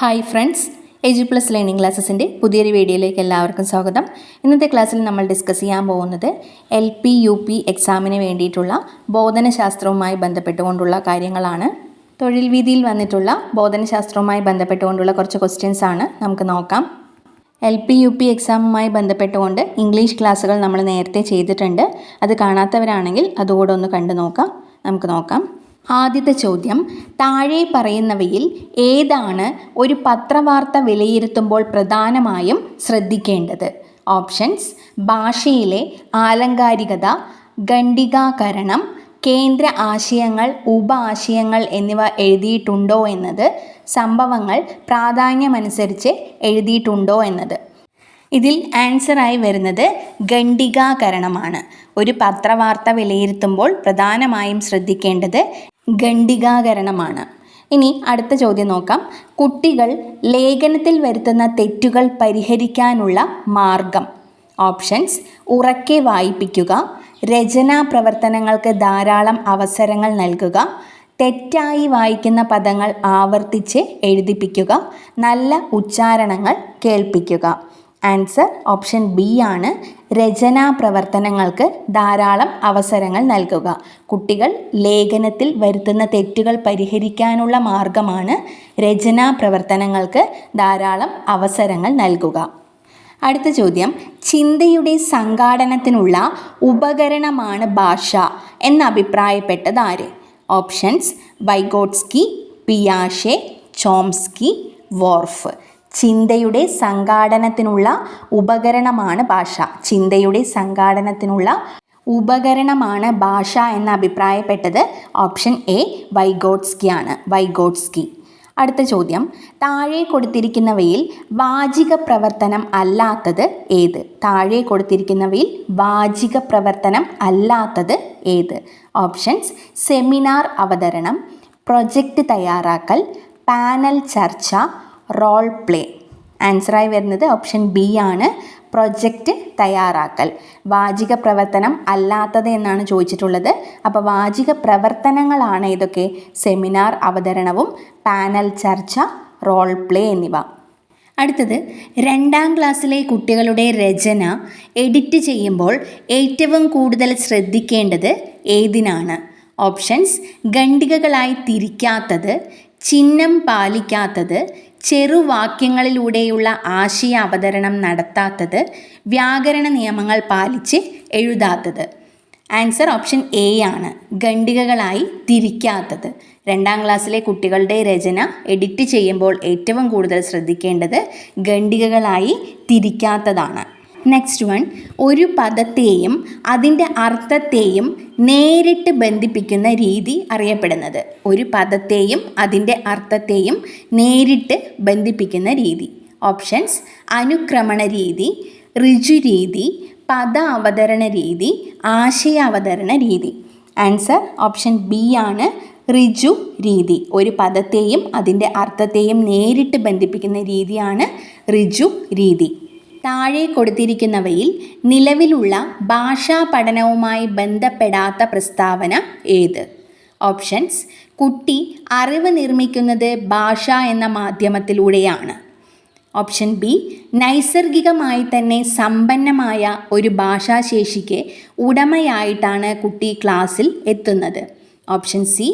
Hi friends edu plus learning ക്ലാസ്സസിന്റെ പുതിയൊരു വീഡിയോയിലേക്ക് എല്ലാവർക്കും സ്വാഗതം. ഇന്നത്തെ ക്ലാസ്സിൽ നമ്മൾ ഡിസ്കസ് ചെയ്യാൻ പോകുന്നത് എൽ പി യു പി എക്സാമിന് വേണ്ടിയിട്ടുള്ള ബോധനശാസ്ത്രവുമായി ബന്ധപ്പെട്ടുകൊണ്ടുള്ള കാര്യങ്ങളാണ്. തൊഴിൽ വീതിയിൽ വന്നിട്ടുള്ള ബോധനശാസ്ത്രവുമായി ബന്ധപ്പെട്ടുകൊണ്ടുള്ള കുറച്ച് ക്വസ്റ്റ്യൻസ് ആണ് നമുക്ക് നോക്കാം. എൽ പി യു പി എക്സാമുമായി ബന്ധപ്പെട്ടുകൊണ്ട് ഇംഗ്ലീഷ് ക്ലാസ്സുകൾ നമ്മൾ നേരത്തെ ചെയ്തിട്ടുണ്ട്. അത് കാണാത്തവരാണെങ്കിൽ അതുകൂടെ ഒന്ന് കണ്ടു നോക്കാം നമുക്ക് നോക്കാം. ആദ്യത്തെ ചോദ്യം താഴെ പറയുന്നവയിൽ ഏതാണ് ഒരു പത്രവാർത്ത വിലയിരുത്തുമ്പോൾ പ്രധാനമായും ശ്രദ്ധിക്കേണ്ടത്? ഓപ്ഷൻസ് ഭാഷയിലെ ആലങ്കാരികത ഖണ്ഡികാകരണം കേന്ദ്ര ആശയങ്ങൾ ഉപ ആശയങ്ങൾ എന്നിവ എഴുതിയിട്ടുണ്ടോ എന്നത് സംഭവങ്ങൾ പ്രാധാന്യമനുസരിച്ച് എഴുതിയിട്ടുണ്ടോ എന്നത്. ഇതിൽ ആൻസറായി വരുന്നത് ഖണ്ഡികാകരണമാണ്. ഒരു പത്രവാർത്ത വിലയിരുത്തുമ്പോൾ പ്രധാനമായും ശ്രദ്ധിക്കേണ്ടത് ഖണ്ഡികാകരണമാണ്. ഇനി അടുത്ത ചോദ്യം നോക്കാം. കുട്ടികൾ ലേഖനത്തിൽ വരുത്തുന്ന തെറ്റുകൾ പരിഹരിക്കാനുള്ള മാർഗം. ഓപ്ഷൻസ് ഉറക്കെ വായിപ്പിക്കുക രചനാ പ്രവർത്തനങ്ങൾക്ക് ധാരാളം അവസരങ്ങൾ നൽകുക തെറ്റായി വായിക്കുന്ന പദങ്ങൾ ആവർത്തിച്ച് എഴുതിപ്പിക്കുക നല്ല ഉച്ചാരണങ്ങൾ കേൾപ്പിക്കുക. ആൻസർ ഓപ്ഷൻ ബി ആണ്. രചനാ പ്രവർത്തനങ്ങൾക്ക് ധാരാളം അവസരങ്ങൾ നൽകുക. കുട്ടികൾ ലേഖനത്തിൽ വരുത്തുന്ന തെറ്റുകൾ പരിഹരിക്കാനുള്ള മാർഗമാണ് രചനാ പ്രവർത്തനങ്ങൾക്ക് ധാരാളം അവസരങ്ങൾ നൽകുക. അടുത്ത ചോദ്യം. ചിന്തയുടെ സംഘാടനത്തിനുള്ള ഉപകരണമാണ് ഭാഷ എന്ന് അഭിപ്രായപ്പെട്ടത് ആര്? ഓപ്ഷൻസ് വൈഗോട്സ്കി പിയാഷെ ചോംസ്കി വോർഫ്. ചിന്തയുടെ സംഘാടനത്തിനുള്ള ഉപകരണമാണ് ഭാഷ. ചിന്തയുടെ സംഘാടനത്തിനുള്ള ഉപകരണമാണ് ഭാഷ എന്ന് അഭിപ്രായപ്പെട്ടത് ഓപ്ഷൻ എ വൈഗോട്സ്കി ആണ് വൈഗോട്സ്കി. അടുത്ത ചോദ്യം. താഴെ കൊടുത്തിരിക്കുന്നവയിൽ വാചിക പ്രവർത്തനം അല്ലാത്തത് ഏത്? താഴെ കൊടുത്തിരിക്കുന്നവയിൽ വാചിക പ്രവർത്തനം അല്ലാത്തത് ഏത്? ഓപ്ഷൻസ്. സെമിനാർ അവതരണം പ്രൊജക്റ്റ് തയ്യാറാക്കൽ പാനൽ ചർച്ച റോൾ പ്ലേ. ആൻസറായി വരുന്നത് ഓപ്ഷൻ ബി ആണ്. പ്രൊജക്റ്റ് തയ്യാറാക്കൽ. വാചിക പ്രവർത്തനം അല്ലാത്തത് എന്നാണ് ചോദിച്ചിട്ടുള്ളത്. അപ്പോൾ വാചിക പ്രവർത്തനങ്ങളാണ് ഇതൊക്കെ സെമിനാർ അവതരണവും പാനൽ ചർച്ച റോൾ പ്ലേ എന്നിവ. അടുത്തത് രണ്ടാം ക്ലാസ്സിലെ കുട്ടികളുടെ രചന എഡിറ്റ് ചെയ്യുമ്പോൾ ഏറ്റവും കൂടുതൽ ശ്രദ്ധിക്കേണ്ടത് ഏതിനാണ്? ഓപ്ഷൻസ് ഖണ്ഡികകളായി തിരിക്കാത്തത് ചിഹ്നം പാലിക്കാത്തത് ചെറുവാക്യങ്ങളിലൂടെയുള്ള ആശയ അവതരണം നടത്താത്തത് വ്യാകരണ നിയമങ്ങൾ പാലിച്ച് എഴുതാത്തത്. ആൻസർ ഓപ്ഷൻ എ ആണ്. ഖണ്ഡികകളായി തിരിക്കാത്തത്. രണ്ടാം ക്ലാസ്സിലെ കുട്ടികളുടെ രചന എഡിറ്റ് ചെയ്യുമ്പോൾ ഏറ്റവും കൂടുതൽ ശ്രദ്ധിക്കേണ്ടത് ഖണ്ഡികകളായി തിരിക്കാത്തതാണ്. നെക്സ്റ്റ് വൺ ഒരു പദത്തെയും അതിന്റെ അർത്ഥത്തെയും നേരിട്ട് ബന്ധിപ്പിക്കുന്ന രീതി അറിയപ്പെടുന്നത്. ഒരു പദത്തെയും അതിന്റെ അർത്ഥത്തെയും നേരിട്ട് ബന്ധിപ്പിക്കുന്ന രീതി. ഓപ്ഷൻസ് അനുക്രമണ രീതി ഋജുരീതി പദ അവതരണ രീതി ആശയ അവതരണ രീതി. ആൻസർ ഓപ്ഷൻ ബി ആണ് ഋജു രീതി. ഒരു പദത്തെയും അതിന്റെ അർത്ഥത്തെയും നേരിട്ട് ബന്ധിപ്പിക്കുന്ന രീതിയാണ് ഋജു രീതി. താഴെ കൊടുത്തിരിക്കുന്നവയിൽ നിലവിലുള്ള ഭാഷാ പഠനവുമായി ബന്ധപ്പെടാത്ത പ്രസ്താവന ഏത്? ഓപ്ഷൻസ് കുട്ടി അറിവ് നിർമ്മിക്കുന്നത് ഭാഷ എന്ന മാധ്യമത്തിലൂടെയാണ്. ഓപ്ഷൻ ബി നൈസർഗികമായി തന്നെ സമ്പന്നമായ ഒരു ഭാഷാശേഷിക്ക് ഉടമയായിട്ടാണ് കുട്ടി ക്ലാസ്സിൽ എത്തുന്നത്. ഓപ്ഷൻ സി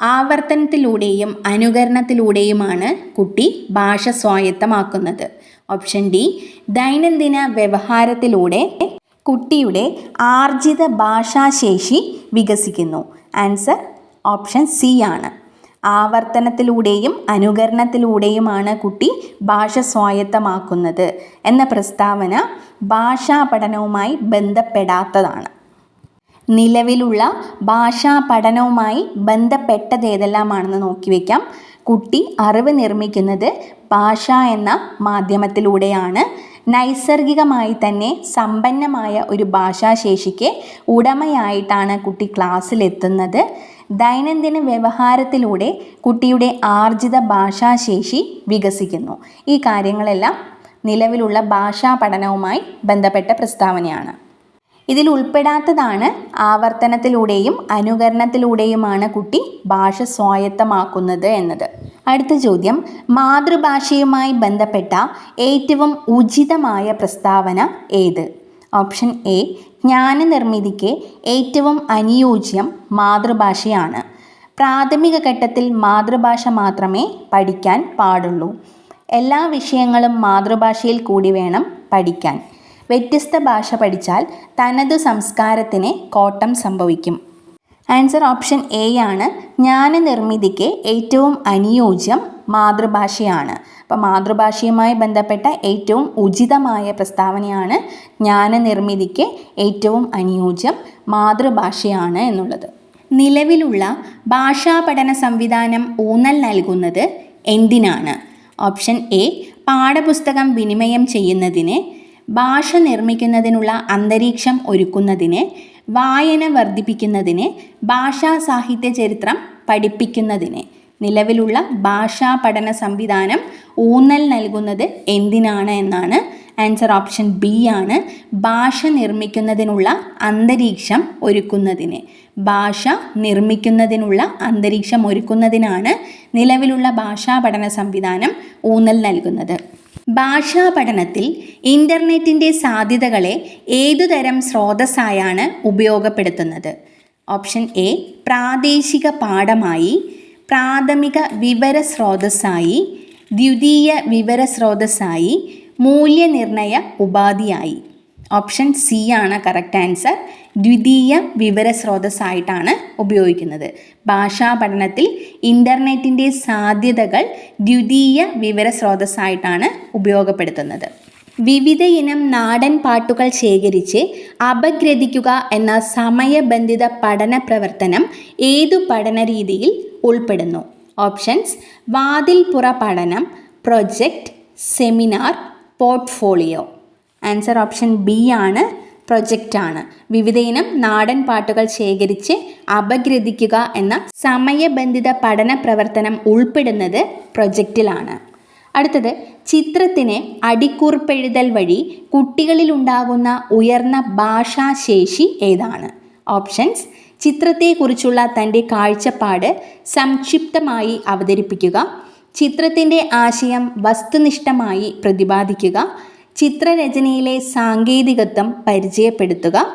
ആവർത്തനത്തിലൂടെയും അനുകരണത്തിലൂടെയുമാണ് കുട്ടി ഭാഷ സ്വായത്തമാക്കുന്നത് ഓപ്ഷൻ ഡി ദൈനംദിന വ്യവഹാരത്തിലൂടെ കുട്ടിയുടെ ആർജിത ഭാഷാശേഷി വികസിക്കുന്നു. ആൻസർ ഓപ്ഷൻ സി ആണ്. ആവർത്തനത്തിലൂടെയും അനുകരണത്തിലൂടെയുമാണ് കുട്ടി ഭാഷ സ്വായത്തമാക്കുന്നത് എന്ന പ്രസ്താവന ഭാഷാ പഠനവുമായി ബന്ധപ്പെടാത്തതാണ്. നിലവിലുള്ള ഭാഷാ പഠനവുമായി ബന്ധപ്പെട്ടത് ഏതെല്ലാമാണെന്ന് നോക്കി വയ്ക്കാം കുട്ടി അറിവ് നിർമ്മിക്കുന്നത് ഭാഷ എന്ന മാധ്യമത്തിലൂടെയാണ്. നൈസർഗികമായി തന്നെ സമ്പന്നമായ ഒരു ഭാഷാശേഷിക്ക് ഉടമയായിട്ടാണ് കുട്ടി ക്ലാസ്സിലെത്തുന്നത്. ദൈനംദിന വ്യവഹാരത്തിലൂടെ കുട്ടിയുടെ ആർജിത ഭാഷാശേഷി വികസിക്കുന്നു. ഈ കാര്യങ്ങളെല്ലാം നിലവിലുള്ള ഭാഷാ പഠനവുമായി ബന്ധപ്പെട്ട പ്രസ്താവനയാണ്. ഇതിൽ ഉൾപ്പെടാത്തതാണ് ആവർത്തനത്തിലൂടെയും അനുകരണത്തിലൂടെയുമാണ് കുട്ടി ഭാഷ സ്വായത്തമാക്കുന്നത് എന്നത്. അടുത്ത ചോദ്യം മാതൃഭാഷയുമായി ബന്ധപ്പെട്ട ഏറ്റവും ഉചിതമായ പ്രസ്താവന ഏത്? ഓപ്ഷൻ എ ജ്ഞാനനിർമ്മിതിക്ക് ഏറ്റവും അനുയോജ്യം മാതൃഭാഷയാണ്. പ്രാഥമിക ഘട്ടത്തിൽ മാതൃഭാഷ മാത്രമേ പഠിക്കാൻ പാടുള്ളൂ. എല്ലാ വിഷയങ്ങളും മാതൃഭാഷയിൽ കൂടി വേണം പഠിക്കാൻ. വ്യത്യസ്ത ഭാഷ പഠിച്ചാൽ തനതു സംസ്കാരത്തിന് കോട്ടം സംഭവിക്കും. ആൻസർ ഓപ്ഷൻ എ ആണ്. ജ്ഞാനനിർമ്മിതിക്ക് ഏറ്റവും അനുയോജ്യം മാതൃഭാഷയാണ്. അപ്പോൾ മാതൃഭാഷയുമായി ബന്ധപ്പെട്ട ഏറ്റവും ഉചിതമായ പ്രസ്താവനയാണ് ജ്ഞാനനിർമ്മിതിക്ക് ഏറ്റവും അനുയോജ്യം മാതൃഭാഷയാണ് എന്നുള്ളത്. നിലവിലുള്ള ഭാഷാ പഠന സംവിധാനം ഊന്നൽ നൽകുന്നത് എന്തിനാണ്? ഓപ്ഷൻ എ പാഠപുസ്തകം വിനിമയം ചെയ്യുന്നതിന് ഭാഷ നിർമ്മിക്കുന്നതിനുള്ള അന്തരീക്ഷം ഒരുക്കുന്നതിന് വായന വർദ്ധിപ്പിക്കുന്നതിന് ഭാഷാ സാഹിത്യ ചരിത്രം പഠിപ്പിക്കുന്നതിന്. നിലവിലുള്ള ഭാഷാ പഠന സംവിധാനം ഊന്നൽ നൽകുന്നത് എന്തിനാണ് എന്നാണ് ആൻസർ ഓപ്ഷൻ ബി ആണ് ഭാഷ നിർമ്മിക്കുന്നതിനുള്ള അന്തരീക്ഷം ഒരുക്കുന്നതിന്. ഭാഷ നിർമ്മിക്കുന്നതിനുള്ള അന്തരീക്ഷം ഒരുക്കുന്നതിനാണ് നിലവിലുള്ള ഭാഷാ പഠന സംവിധാനം ഊന്നൽ നൽകുന്നത്. ഭാഷാ പഠനത്തിൽ ഇന്റർനെറ്റിന്റെ സാധ്യതകളെ ഏതുതരം സ്രോതസ്സായാണ് ഉപയോഗപ്പെടുത്തുന്നത്? ഓപ്ഷൻ എ പ്രാദേശിക പാഠമായി പ്രാഥമിക വിവര സ്രോതസ്സായി ദ്വിതീയ വിവര സ്രോതസ്സായി മൂല്യനിർണയ ഉപാധിയായി. ഓപ്ഷൻ സി ആണ് കറക്റ്റ് ആൻസർ ദ്വിതീയ വിവര സ്രോതസ്സായിട്ടാണ് ഉപയോഗിക്കുന്നത്. ഭാഷാ പഠനത്തിൽ ഇന്റർനെറ്റിന്റെ സാധ്യതകൾ ദ്വിതീയ വിവര സ്രോതസ്സായിട്ടാണ് ഉപയോഗപ്പെടുത്തുന്നത്. ഇനം നാടൻ പാട്ടുകൾ ശേഖരിച്ച് അപഗ്രഥിക്കുക എന്ന സമയബന്ധിത പഠന പ്രവർത്തനം ഏതു പഠന രീതിയിൽ ഉൾപ്പെടുന്നു? ഓപ്ഷൻസ് വാതിൽപ്പുറ പഠനം project seminar portfolio answer option B ആണ് പ്രൊജക്റ്റാണ് വിവിധയിനം നാടൻ പാട്ടുകൾ ശേഖരിച്ച് അപഗ്രഥിക്കുക എന്ന സമയബന്ധിത പഠന പ്രവർത്തനം ഉൾപ്പെടുന്നത് പ്രൊജക്റ്റിലാണ്. അടുത്തത് ചിത്രത്തിന് അടിക്കുറിപ്പെഴുതൽ വഴി കുട്ടികളിലുണ്ടാകുന്ന ഉയർന്ന ഭാഷാശേഷി ഏതാണ്? ഓപ്ഷൻസ് ചിത്രത്തെക്കുറിച്ചുള്ള തന്റെ കാഴ്ചപ്പാട് സംക്ഷിപ്തമായി അവതരിപ്പിക്കുക ചിത്രത്തിന്റെ ആശയം വസ്തുനിഷ്ഠമായി പ്രതിപാദിക്കുക ചിത്രരചനയിലെ സാങ്കേതികത്വം പരിചയപ്പെടുത്തുക.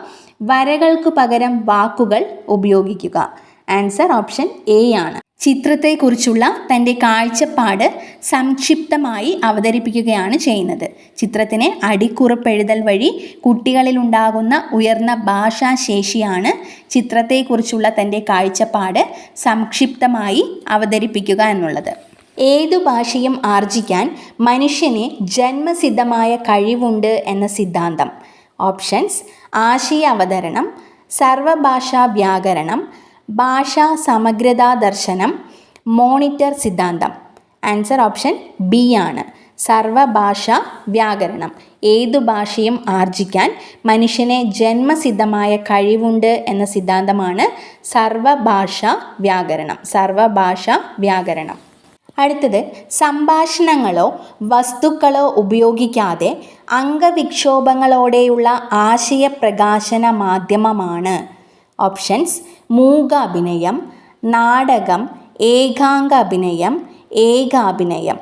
വരകൾക്ക് പകരം വാക്കുകൾ ഉപയോഗിക്കുക. ആൻസർ ഓപ്ഷൻ എ ആണ്. ചിത്രത്തെക്കുറിച്ചുള്ള തന്റെ കാഴ്ചപ്പാട് സംക്ഷിപ്തമായി അവതരിപ്പിക്കുകയാണ് ചെയ്യുന്നത്. ചിത്രത്തിന് അടിക്കുറിപ്പെഴുതൽ വഴി കുട്ടികളിലുണ്ടാകുന്ന ഉയർന്ന ഭാഷാശേഷിയാണ് ചിത്രത്തെക്കുറിച്ചുള്ള തന്റെ കാഴ്ചപ്പാട് സംക്ഷിപ്തമായി അവതരിപ്പിക്കുക എന്നുള്ളത്. ഏതു ഭാഷയും ആർജിക്കാൻ മനുഷ്യന് ജന്മസിദ്ധമായ കഴിവുണ്ട് എന്ന സിദ്ധാന്തം. ഓപ്ഷൻസ് ആശയ അവതരണം സർവഭാഷാ വ്യാകരണം ഭാഷാ സമഗ്രതാ ദർശനം മോണിറ്റർ സിദ്ധാന്തം. ആൻസർ ഓപ്ഷൻ ബി ആണ്. സർവഭാഷ വ്യാകരണം ഏതു ഭാഷയും ആർജിക്കാൻ മനുഷ്യനെ ജന്മസിദ്ധമായ കഴിവുണ്ട് എന്ന സിദ്ധാന്തമാണ് സർവഭാഷ വ്യാകരണം സർവഭാഷ വ്യാകരണം അടുത്തത് സംഭാഷണങ്ങളോ വസ്തുക്കളോ ഉപയോഗിക്കാതെ അംഗവിക്ഷോഭങ്ങളോടെയുള്ള ആശയപ്രകാശന മാധ്യമമാണ് ഓപ്ഷൻസ് മൂകാഭിനയം നാടകം ഏകാംഗ അഭിനയം ഏകാഭിനയം.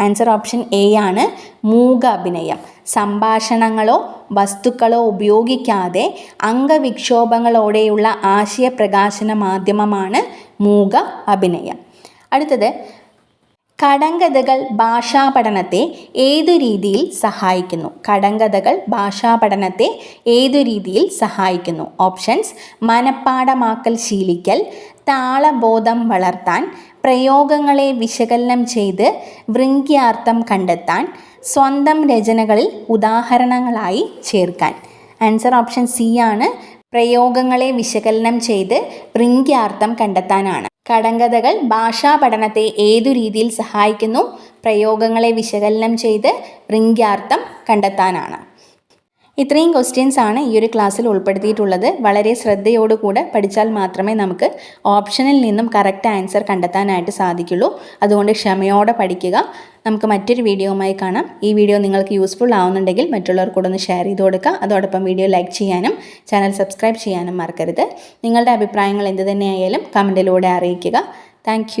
ആൻസർ ഓപ്ഷൻ എ ആണ് മൂകാഭിനയം. സംഭാഷണങ്ങളോ വസ്തുക്കളോ ഉപയോഗിക്കാതെ അംഗവിക്ഷോഭങ്ങളോടെയുള്ള ആശയപ്രകാശന മാധ്യമമാണ് മൂക അഭിനയം അടുത്തത് കടങ്കഥകൾ ഭാഷാ പഠനത്തെ ഏതു രീതിയിൽ സഹായിക്കുന്നു? കടങ്കഥകൾ ഭാഷാ പഠനത്തെ ഏതു രീതിയിൽ സഹായിക്കുന്നു? ഓപ്ഷൻസ് മനപ്പാടമാക്കൽ ശീലിക്കൽ താളബോധം വളർത്താൻ പ്രയോഗങ്ങളെ വിശകലനം ചെയ്ത് വൃങ്ക്യാർത്ഥം കണ്ടെത്താൻ സ്വന്തം രചനകളിൽ ഉദാഹരണങ്ങളായി ചേർക്കാൻ. ആൻസർ ഓപ്ഷൻ സി ആണ്. പ്രയോഗങ്ങളെ വിശകലനം ചെയ്ത് വൃങ്ക്യാർത്ഥം കണ്ടെത്താനാണ്. കടങ്കഥകൾ ഭാഷാ പഠനത്തെ ഏതു രീതിയിൽ സഹായിക്കുന്നു? പ്രയോഗങ്ങളെ വിശകലനം ചെയ്ത് റിംഗ്യാർത്ഥം കണ്ടെത്താനാണ്. ഇത്രയും ക്വസ്റ്റ്യൻസ് ആണ് ഈ ഒരു ക്ലാസ്സിൽ ഉൾപ്പെടുത്തിയിട്ടുള്ളത്. വളരെ ശ്രദ്ധയോടുകൂടെ പഠിച്ചാൽ മാത്രമേ നമുക്ക് ഓപ്ഷനിൽ നിന്നും കറക്റ്റ് ആൻസർ കണ്ടെത്താനായിട്ട് സാധിക്കുള്ളൂ. അതുകൊണ്ട് ക്ഷമയോടെ പഠിക്കുക. നമുക്ക് മറ്റൊരു വീഡിയോയുമായി കാണാം. ഈ വീഡിയോ നിങ്ങൾക്ക് യൂസ്ഫുൾ ആവുന്നുണ്ടെങ്കിൽ മറ്റുള്ളവർക്കൂടെ ഒന്ന് ഷെയർ ചെയ്ത് കൊടുക്കുക. അതോടൊപ്പം വീഡിയോ ലൈക്ക് ചെയ്യാനും ചാനൽ സബ്സ്ക്രൈബ് ചെയ്യാനും മറക്കരുത്. നിങ്ങളുടെ അഭിപ്രായങ്ങൾ എന്ത് തന്നെയായാലും കമന്റിലൂടെ അറിയിക്കുക. താങ്ക്